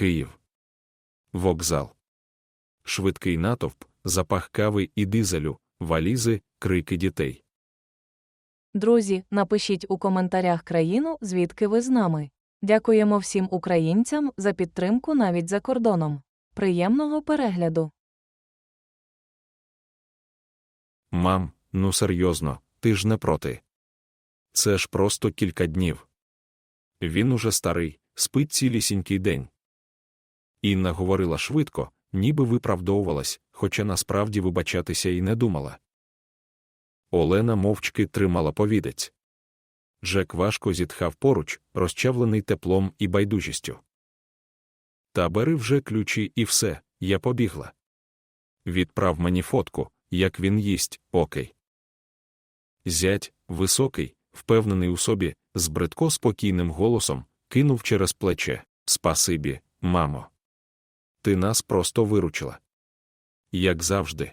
Київ. Вокзал. Швидкий натовп, запах кави і дизелю, валізи, крики дітей. Друзі, напишіть у коментарях країну, звідки ви з нами. Дякуємо всім українцям за підтримку навіть за кордоном. Приємного перегляду! Мам, ну серйозно, ти ж не проти. Це ж просто кілька днів. Він уже старий, спить цілісінький день. Інна говорила швидко, ніби виправдовувалась, хоча насправді вибачатися і не думала. Олена мовчки тримала повідець. Жек важко зітхав поруч, розчавлений теплом і байдужістю. Та бери вже ключі і все, я побігла. Відправ мені фотку, як він їсть, окей. Зять, високий, впевнений у собі, з бридко спокійним голосом, кинув через плече Спасибі, мамо. Ти нас просто виручила. Як завжди.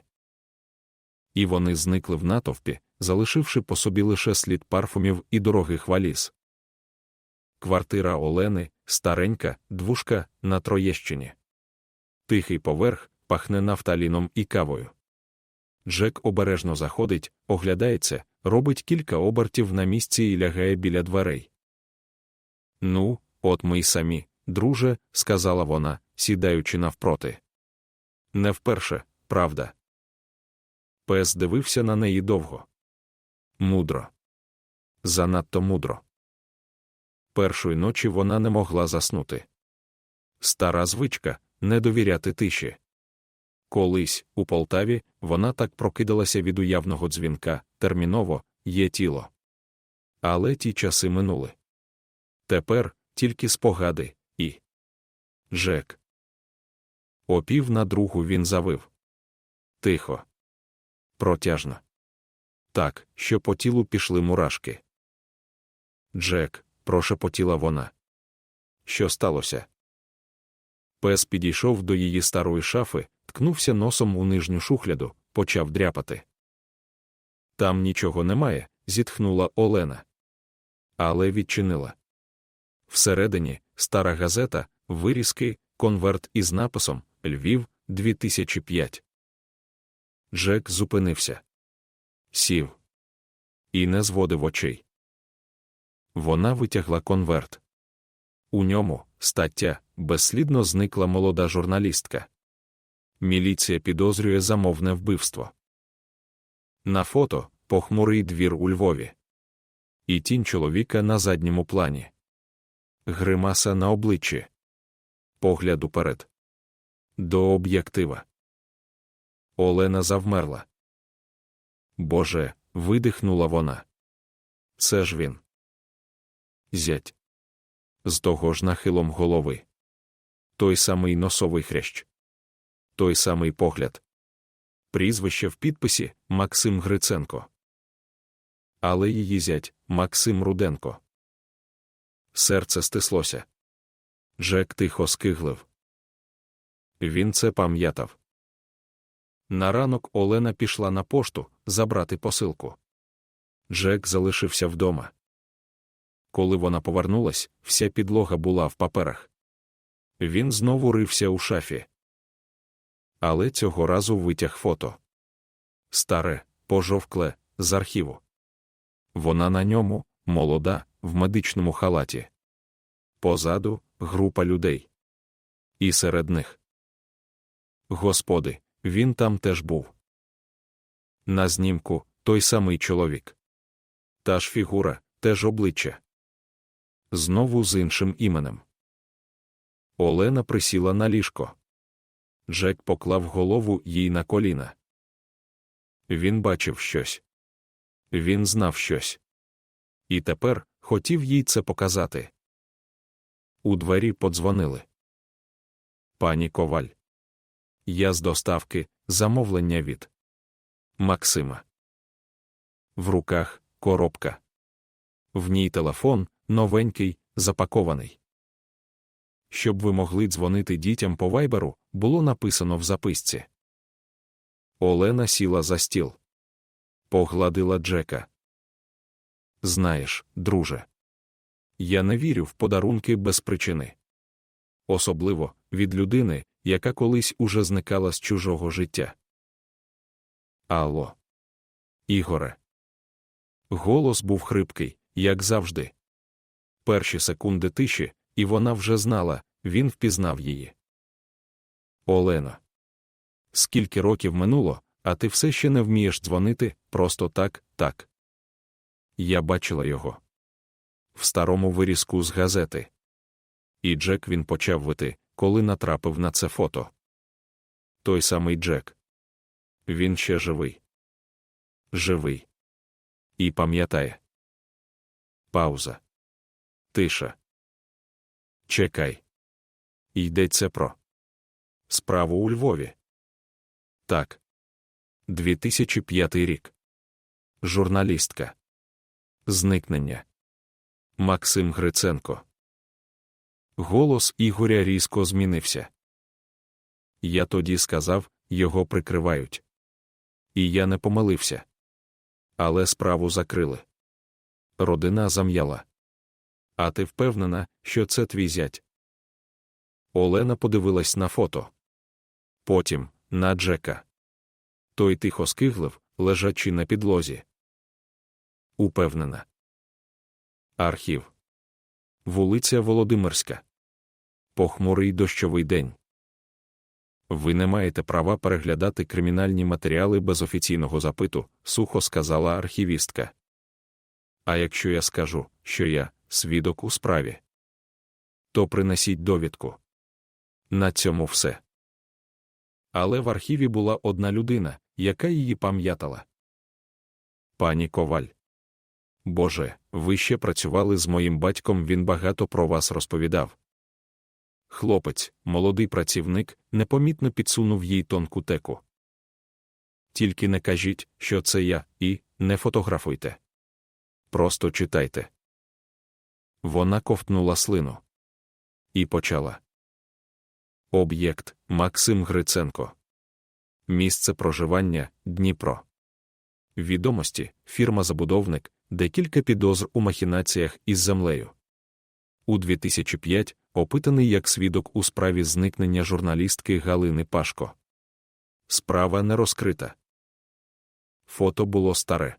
І вони зникли в натовпі, залишивши по собі лише слід парфумів і дорогих валіз. Квартира Олени, старенька, двушка на Троєщині. Тихий поверх пахне нафталіном і кавою. Джек обережно заходить, оглядається, робить кілька обертів на місці і лягає біля дверей. Ну, от ми й самі, друже, сказала вона, сідаючи навпроти. Не вперше, правда. Пес дивився на неї довго. Мудро. Занадто мудро. Першої ночі вона не могла заснути. Стара звичка не довіряти тиші. Колись, у Полтаві, вона так прокидалася від уявного дзвінка, терміново, є тіло. Але ті часи минули. Тепер тільки спогади і. Жек. Опів на другу він завив. Тихо. Протяжно. Так, що по тілу пішли мурашки. Джек, прошепотіла вона. Що сталося? Пес підійшов до її старої шафи, ткнувся носом у нижню шухляду, почав дряпати. Там нічого немає, зітхнула Олена. Але відчинила. Всередині стара газета, вирізки, конверт із написом Львів 2005. Джек зупинився. Сів. І не зводив очей. Вона витягла конверт. У ньому стаття безслідно зникла молода журналістка. Міліція підозрює замовне вбивство. На фото похмурий двір у Львові. І тінь чоловіка на задньому плані. Гримаса на обличчі. Погляд уперед. До об'єктива. Олена завмерла. Боже, видихнула вона. Це ж він. Зять. З того ж нахилом голови. Той самий носовий хрящ. Той самий погляд. Прізвище в підписі Максим Гриценко. Але її зять Максим Руденко. Серце стислося. Джек тихо скиглив. Він це пам'ятав. На ранок Олена пішла на пошту забрати посилку. Джек залишився вдома. Коли вона повернулась, вся підлога була в паперах. Він знову рився у шафі. Але цього разу витяг фото. Старе, пожовкле, з архіву. Вона на ньому, молода, в медичному халаті. Позаду група людей. І серед них. Господи, він там теж був. На знімку той самий чоловік. Та ж фігура, теж обличчя. Знову з іншим іменем. Олена присіла на ліжко. Джек поклав голову їй на коліна. Він бачив щось. Він знав щось. І тепер хотів їй це показати. У двері подзвонили. Пані Коваль. Я з доставки замовлення від Максима. В руках коробка. В ній телефон новенький, запакований. Щоб ви могли дзвонити дітям по вайберу, було написано в записці. Олена сіла за стіл. Погладила Джека. Знаєш, друже, я не вірю в подарунки без причини. особливо від людини, яка колись уже зникала з чужого життя. Алло. Ігоре. Голос був хрипкий, як завжди. Перші секунди тиші, і вона вже знала, він впізнав її. Олено. Скільки років минуло, а ти все ще не вмієш дзвонити, просто так, так. Я бачила його в старому вирізку з газети. І Джек він почав вити, коли натрапив на це фото. Той самий Джек. Він ще живий. Живий. І пам'ятає. Пауза. Тиша. Чекай. Йдеться про справу у Львові. Так. 2005 рік. Журналістка. Зникнення. Максим Гриценко. Голос Ігоря різко змінився. Я тоді сказав, його прикривають. І я не помилився. Але справу закрили. Родина зам'яла. А ти впевнена, що це твій зять? Олена подивилась на фото. Потім на Джека. Той тихо скиглив, лежачи на підлозі. Упевнена. Архів. Вулиця Володимирська. Похмурий дощовий день. Ви не маєте права переглядати кримінальні матеріали без офіційного запиту, сухо сказала архівістка. А якщо я скажу, що я свідок у справі, то принесіть довідку. На цьому все. Але в архіві була одна людина, яка її пам'ятала. Пані Коваль. Боже, ви ще працювали з моїм батьком, він багато про вас розповідав. Хлопець, молодий працівник, непомітно підсунув їй тонку теку. Тільки не кажіть, що це я, і не фотографуйте. Просто читайте. Вона ковтнула слину і почала. Об'єкт Максим Гриценко. Місце проживання Дніпро. Відомості фірма-забудовник, декілька підозр у махінаціях із землею. У 2005 опитаний як свідок у справі зникнення журналістки Галини Пашко. Справа не розкрита. Фото було старе.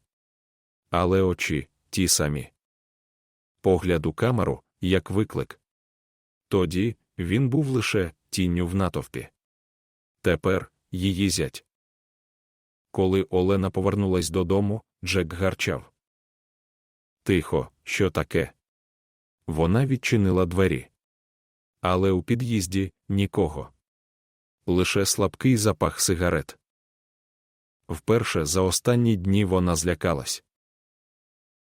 Але очі ті самі. Погляд у камеру, як виклик. Тоді він був лише тінню в натовпі. Тепер її зять. Коли Олена повернулась додому, Джек гарчав. Тихо, що таке? Вона відчинила двері. Але у під'їзді нікого. Лише слабкий запах сигарет. Вперше за останні дні вона злякалась.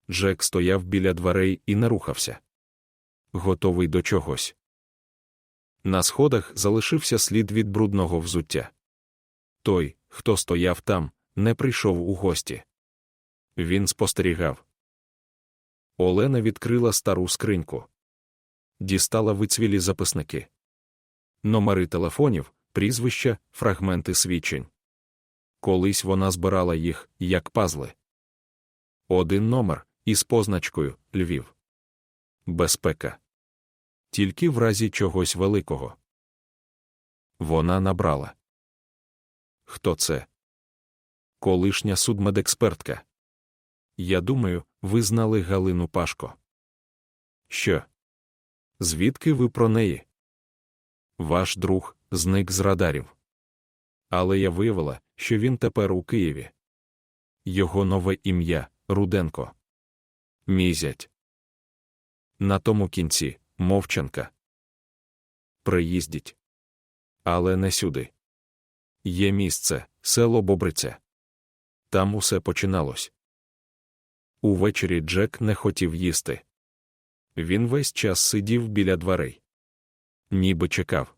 Джек стояв біля дверей і не рухався. Готовий до чогось. На сходах залишився слід від брудного взуття. Той, хто стояв там, не прийшов у гості. Він спостерігав. Олена відкрила стару скриньку. Дістала вицвілі записники. Номери телефонів, прізвища, фрагменти свідчень. Колись вона збирала їх, як пазли. Один номер із позначкою Львів. Безпека. Тільки в разі чогось великого. Вона набрала. Хто це? Колишня судмедекспертка. Я думаю, ви знали Галину Пашко. Що? Звідки ви про неї? Ваш друг зник з радарів. Але я виявила, що він тепер у Києві. Його нове ім'я Руденко. Мізять. На тому кінці мовчанка. Приїздіть. Але не сюди. Є місце, село Бобриця. Там усе починалось. Увечері Джек не хотів їсти. Він весь час сидів біля дверей. Ніби чекав.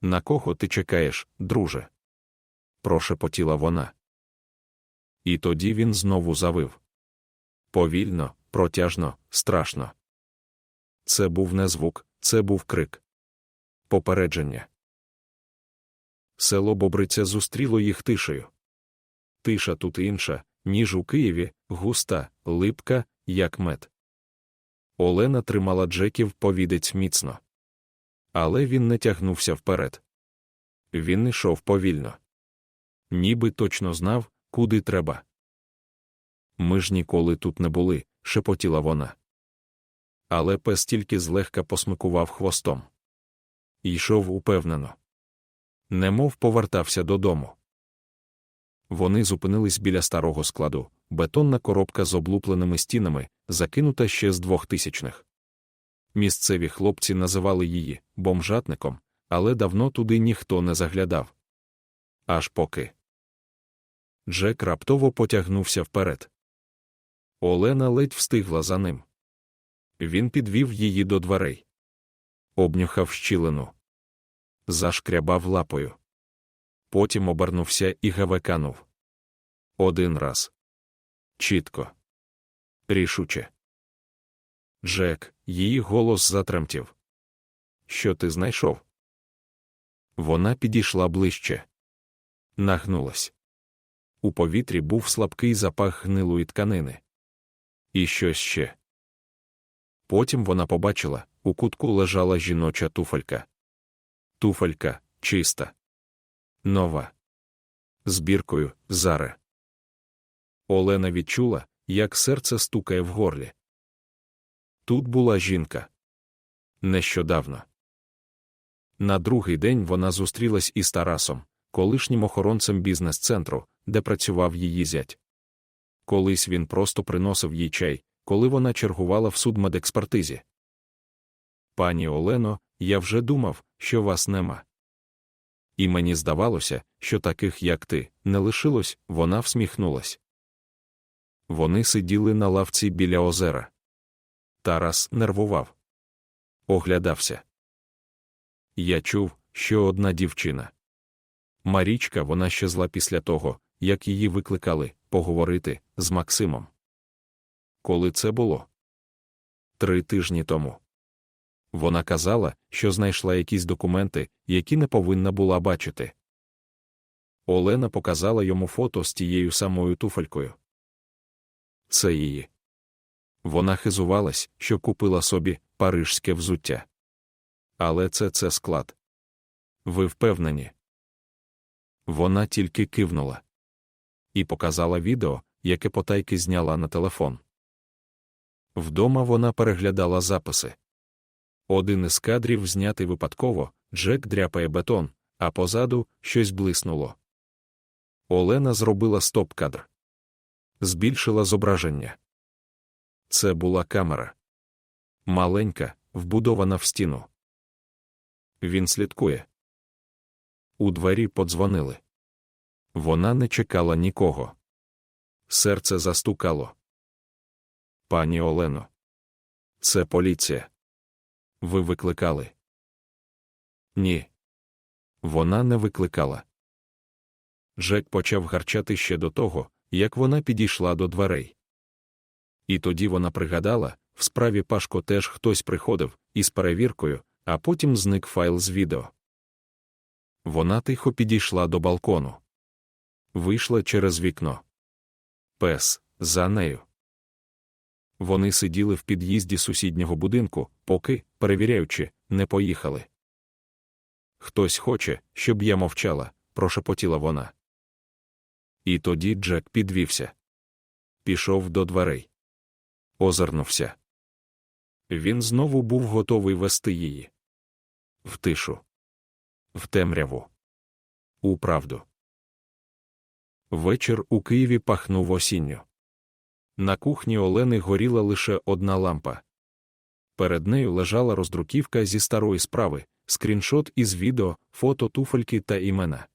На кого ти чекаєш, друже? прошепотіла вона. І тоді він знову завив. Повільно, протяжно, страшно. Це був не звук, це був крик. Попередження. Село Бобриця зустріло їх тишею. Тиша тут інша, ніж у Києві, густа, липка, як мед. Олена тримала Джеків повідець міцно. Але він не тягнувся вперед. Він йшов повільно. Ніби точно знав, куди треба. Ми ж ніколи тут не були, шепотіла вона. Але пес тільки злегка посмикував хвостом. Йшов упевнено. Немов повертався додому. Вони зупинились біля старого складу, бетонна коробка з облупленими стінами, закинута ще з двохтисячних. Місцеві хлопці називали її бомжатником, але давно туди ніхто не заглядав. Аж поки. Джек раптово потягнувся вперед. Олена ледь встигла за ним. Він підвів її до дверей. Обнюхав щілину. Зашкрябав лапою. Потім обернувся і гавеканув. Один раз. Чітко. Рішуче. Джек, її голос затремтів. Що ти знайшов? Вона підійшла ближче. Нагнулась. У повітрі був слабкий запах гнилої тканини. І щось ще. Потім вона побачила, у кутку лежала жіноча туфелька. Туфелька чиста. Нова. З біркою заре. Олена відчула, як серце стукає в горлі. Тут була жінка. Нещодавно. На другий день вона зустрілась із Тарасом, колишнім охоронцем бізнес-центру, де працював її зять. Колись він просто приносив їй чай, коли вона чергувала в судмедекспертизі. Пані Олено, я вже думав, що вас нема. І мені здавалося, що таких, як ти, не лишилось, вона всміхнулась. Вони сиділи на лавці біля озера. Тарас нервував. Оглядався. Я чув, що одна дівчина. Марічка вона щезла після того, як її викликали поговорити з Максимом. Коли це було? Три тижні тому. Вона казала, що знайшла якісь документи, які не повинна була бачити. Олена показала йому фото з тією самою туфелькою. Це її. Вона хизувалась, що купила собі парижське взуття. Але це це склад. Ви впевнені? Вона тільки кивнула і показала відео, яке потайки зняла на телефон. Вдома вона переглядала записи. Один із кадрів знятий випадково, Джек дряпає бетон, а позаду щось блиснуло. Олена зробила стоп-кадр. Збільшила зображення. Це була камера. Маленька, вбудована в стіну. Він слідкує. У двері подзвонили. Вона не чекала нікого. Серце застукало. Пані Олено. Це поліція. Ви викликали? Ні. Вона не викликала. Жек почав гарчати ще до того, як вона підійшла до дверей. І тоді вона пригадала, в справі Пашко теж хтось приходив із перевіркою, а потім зник файл з відео. Вона тихо підійшла до балкону. Вийшла через вікно. Пес за нею. Вони сиділи в під'їзді сусіднього будинку, поки, перевіряючи, не поїхали. Хтось хоче, щоб я мовчала, прошепотіла вона. І тоді Джек підвівся. Пішов до дверей. Озирнувся. Він знову був готовий вести її. В тишу. В темряву. У правду. Вечір у Києві пахнув осінню. На кухні Олени горіла лише одна лампа. Перед нею лежала роздруківка зі старої справи, скріншот із відео, фото туфельки та імена.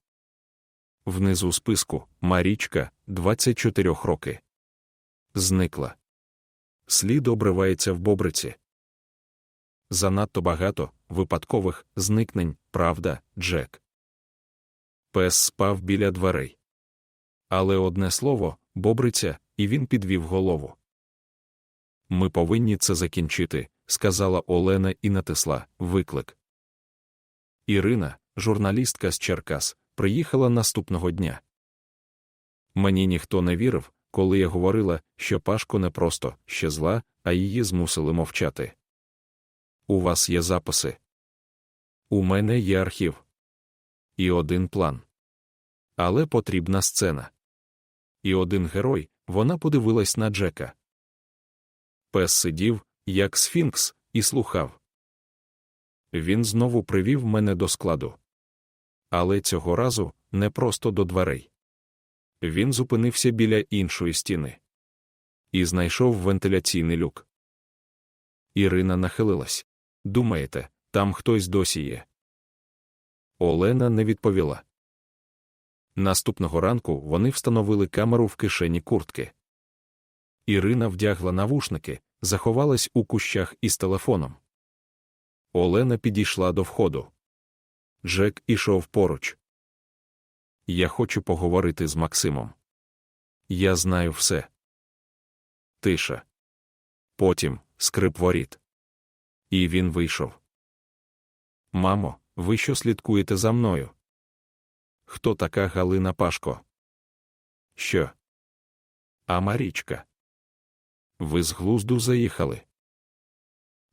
Внизу списку Марічка, 24 роки. Зникла. Слід обривається в бобриці. Занадто багато випадкових зникнень, правда, Джек. Пес спав біля дверей. Але одне слово бобриця, і він підвів голову. Ми повинні це закінчити, сказала Олена і натисла виклик. Ірина, журналістка з Черкас, приїхала наступного дня. Мені ніхто не вірив, коли я говорила, що Пашко не просто щезла, а її змусили мовчати. У вас є записи. У мене є архів. І один план. Але потрібна сцена. І один герой, вона подивилась на Джека. Пес сидів, як сфінкс, і слухав. Він знову привів мене до складу. Але цього разу не просто до дверей. Він зупинився біля іншої стіни і знайшов вентиляційний люк. Ірина нахилилась. Думаєте, там хтось досі є? Олена не відповіла. Наступного ранку вони встановили камеру в кишені куртки. Ірина вдягла навушники, заховалась у кущах із телефоном. Олена підійшла до входу. Джек ішов поруч. Я хочу поговорити з Максимом. Я знаю все. Тиша. Потім скрип воріт. І він вийшов. Мамо, ви що слідкуєте за мною? Хто така Галина Пашко? Що? А Марічка? Ви з глузду заїхали.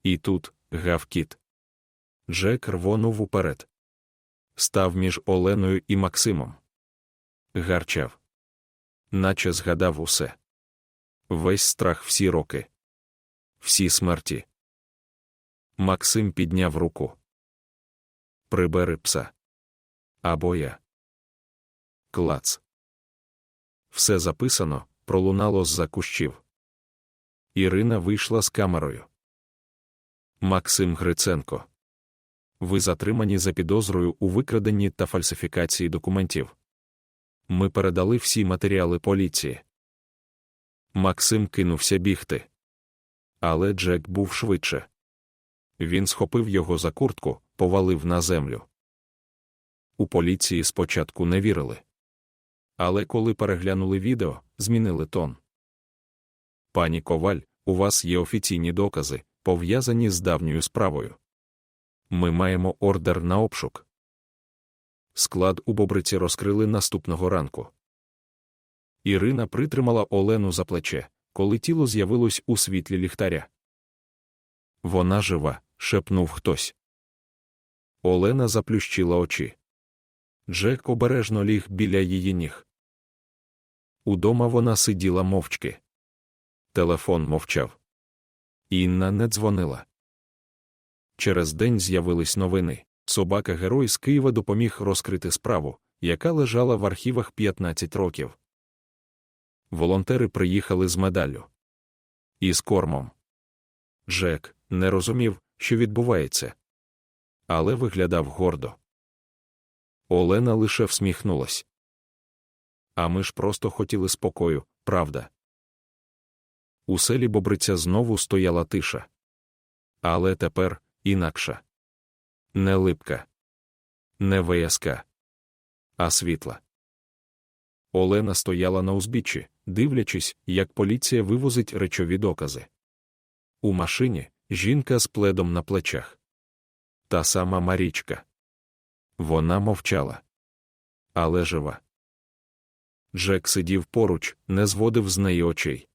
І тут гав кіт. Джек рвонув уперед. Став між Оленою і Максимом. Гарчав. Наче згадав усе. Весь страх всі роки. Всі смерті. Максим підняв руку. Прибери пса. Або я. Клац. Все записано, пролунало з-за кущів. Ірина вийшла з камерою. Максим Гриценко. Ви затримані за підозрою у викраденні та фальсифікації документів. Ми передали всі матеріали поліції. Максим кинувся бігти. Але Джек був швидше. Він схопив його за куртку, повалив на землю. У поліції спочатку не вірили. Але коли переглянули відео, змінили тон. Пані Коваль, у вас є офіційні докази, пов'язані з давньою справою. Ми маємо ордер на обшук. Склад у бобриці розкрили наступного ранку. Ірина притримала Олену за плече, коли тіло з'явилось у світлі ліхтаря. Вона жива, шепнув хтось. Олена заплющила очі. Джек обережно ліг біля її ніг. Удома вона сиділа мовчки. Телефон мовчав. Інна не дзвонила. Через день з'явились новини. Собака герой з Києва допоміг розкрити справу, яка лежала в архівах 15 років. Волонтери приїхали з медаллю. І з кормом. Джек не розумів, що відбувається. Але виглядав гордо. Олена лише всміхнулась. А ми ж просто хотіли спокою, правда. У селі Бобриця знову стояла тиша. Але тепер інакша. Не липка, не вияска, а світла. Олена стояла на узбіччі, дивлячись, як поліція вивозить речові докази. У машині жінка з пледом на плечах. Та сама Марічка. Вона мовчала. Але жива. Джек сидів поруч, не зводив з неї очей.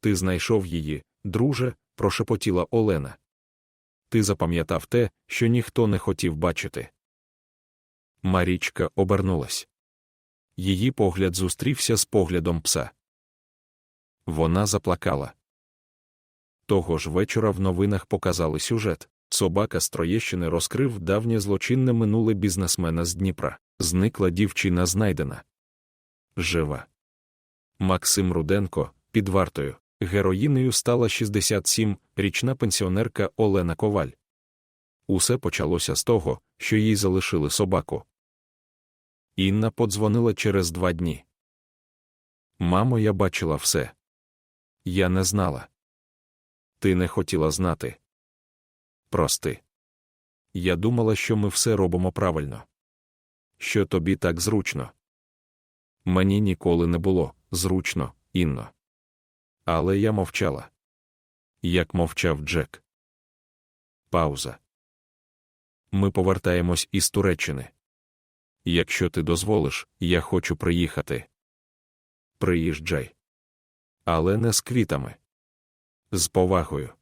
Ти знайшов її, друже, прошепотіла Олена. Ти запам'ятав те, що ніхто не хотів бачити. Марічка обернулась. Її погляд зустрівся з поглядом пса. Вона заплакала. Того ж вечора в новинах показали сюжет. Собака з Троєщини розкрив давнє злочинне минуле бізнесмена з Дніпра. Зникла дівчина знайдена. Жива. Максим Руденко під вартою. Героїнею стала 67-річна пенсіонерка Олена Коваль. Усе почалося з того, що їй залишили собаку. Інна подзвонила через два дні. Мамо, я бачила все. Я не знала. Ти не хотіла знати. Прости. Я думала, що ми все робимо правильно. Що тобі так зручно. Мені ніколи не було зручно, Інно. Але я мовчала. Як мовчав Джек. Пауза. Ми повертаємось із Туреччини. Якщо ти дозволиш, я хочу приїхати. Приїжджай. Але не з квітами. З повагою.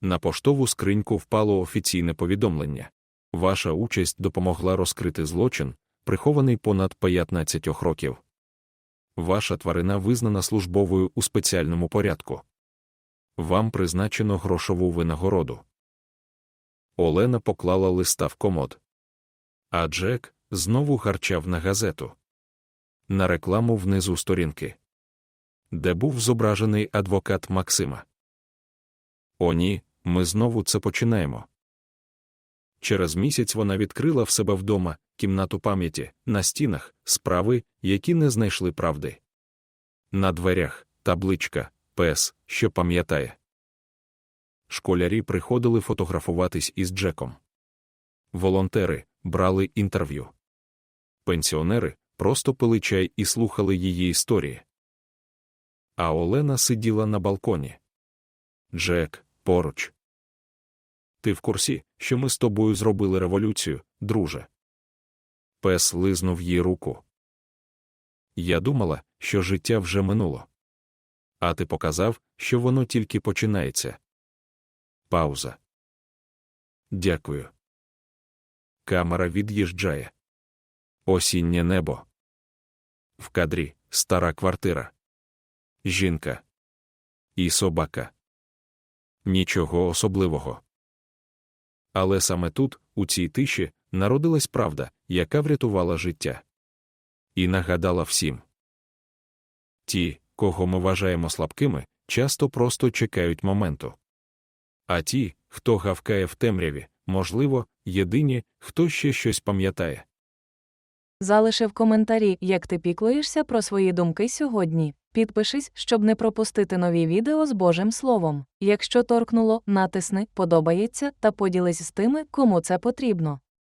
На поштову скриньку впало офіційне повідомлення. Ваша участь допомогла розкрити злочин, прихований понад 15 років. Ваша тварина визнана службовою у спеціальному порядку. Вам призначено грошову винагороду. Олена поклала листа в комод. А Джек знову гарчав на газету. На рекламу внизу сторінки, де був зображений адвокат Максима. О, ні, ми знову це починаємо. Через місяць вона відкрила в себе вдома кімнату пам'яті на стінах, справи, які не знайшли правди. На дверях табличка Пес, що пам'ятає. Школярі приходили фотографуватись із Джеком. Волонтери брали інтерв'ю. Пенсіонери просто пили чай і слухали її історії. А Олена сиділа на балконі. Джек поруч. Ти в курсі, що ми з тобою зробили революцію, друже? Пес лизнув їй руку. Я думала, що життя вже минуло. А ти показав, що воно тільки починається. Пауза. Дякую. Камера від'їжджає. Осіннє небо. В кадрі стара квартира. Жінка. І собака. Нічого особливого. Але саме тут, у цій тиші, народилась правда, яка врятувала життя. І нагадала всім. Ті, кого ми вважаємо слабкими, часто просто чекають моменту. А ті, хто гавкає в темряві, можливо, єдині, хто ще щось пам'ятає. Залиши в коментарі, як ти піклуєшся про свої думки сьогодні. Підпишись, щоб не пропустити нові відео з Божим Словом. Якщо торкнуло, натисни, подобається та поділись з тими, кому це потрібно.